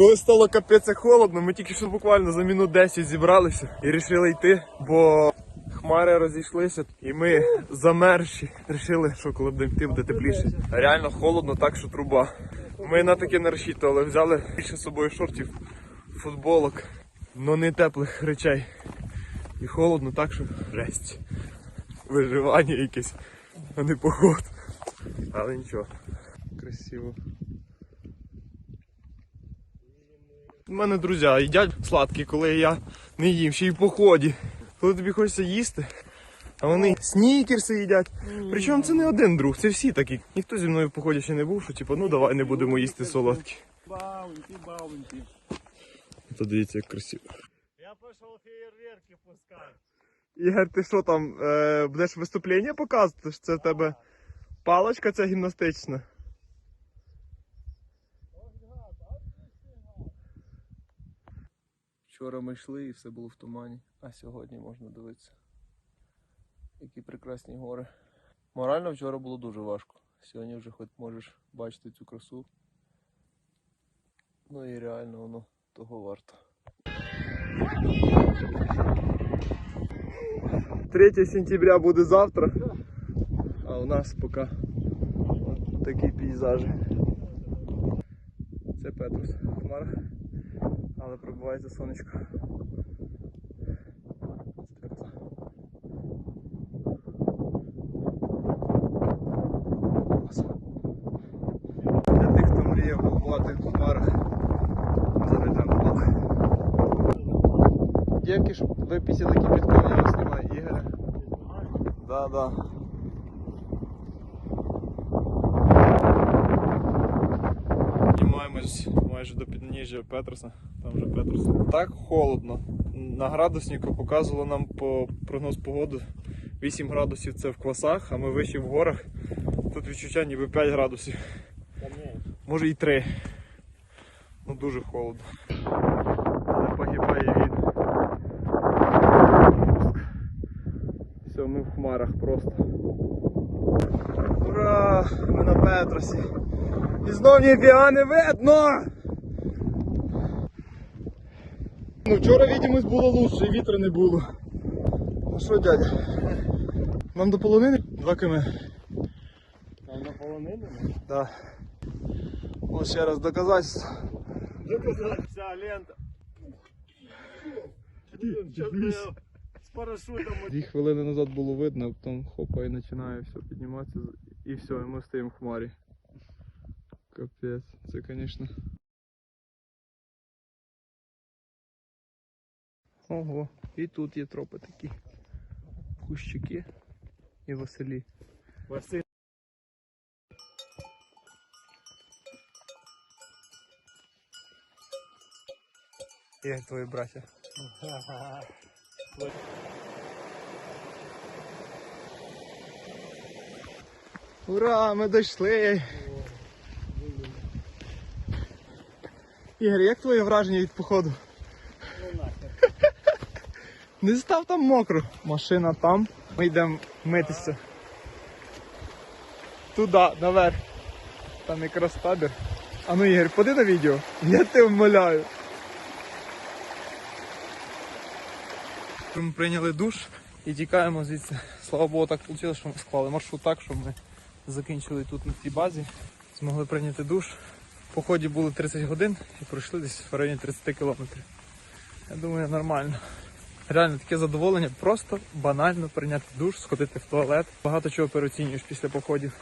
Коли стало капець холодно, ми тільки що буквально за минут 10 зібралися і вирішили йти, бо хмари розійшлися, і ми замерзші. Рішили, що коли будемо йти, буде тепліше. Реально холодно, так що труба. Ми на таке не розчитували, взяли більше з собою шортів, футболок, но не теплих речей. І холодно, так що жесть. Виживання якесь, а не поход. Але нічого. Красиво. У мене друзі їдять сладкі, коли я не їм, ще й в поході. Коли тобі хочеться їсти, а вони снікерси їдять. Причому це не один друг, це всі такі. Ніхто зі мною в поході ще не був, що типу, ну давай не будемо їсти солодкі. Баунті, баунті. То дивіться, як красиво. Я пішов феєрверки пускати. Ігор, ти що там, е, будеш виступлення показувати? Це в тебе паличка ця гімнастична. Вчора ми йшли і все було в тумані, а сьогодні можна дивитися. Які прекрасні гори. Морально вчора було дуже важко. Сьогодні вже хоч можеш бачити цю красу. Ну і реально воно того варто. 3 сентября буде завтра, а у нас поки такі пейзажі. Це Петрус в хмарах, але пробивається сонечко. Для тих, хто мріяв побувати в зараз там плавати. Девки ж ви після кипятком, я вас знімаю, Ігоря. Да, да. Піднімаємось майже до підніжжя Петруса. Там вже Петрус. Так холодно. На градуснику показувало нам по прогноз погоди 8 градусів це в квасах, а ми вищі в горах. Тут відчуття ніби 5 градусів. Може і 3. Ну дуже холодно. Але погибає він. Все, ми в хмарах просто. Ура! Ми на Петросі. І знов ніфіга не видно! Ну вчора відомість було лучше, і вітру не було. Ну що, дядя? Нам до полонини? Два км. Там на полонину? Да. Ось ще раз доказательство. Вся лента. З парашутом. Дві хвилини назад було видно, а потім хопа і починає все підніматися і все, і ми стоїмо в хмарі. Капець, це звісно. Ого, і тут є тропи такі. Кущики і Василі. Василь. Як твої браття? Ура, ми дійшли! Ігор, як твоє враження від походу? Не став там мокро. Машина там. Ми йдемо митися. Туди, наверх. Там якраз табір. А ну Ігор, поди на відео. Я тебе вмоляю. Ми прийняли душ і тікаємо звідси. Слава Богу, так вийшло, що ми склали маршрут так, щоб ми закінчили тут на цій базі. Змогли прийняти душ. В поході були 30 годин і пройшли десь в районі 30 кілометрів. Я думаю, нормально. Реально таке задоволення, просто банально прийняти душ, сходити в туалет. Багато чого переоцінюєш після походів.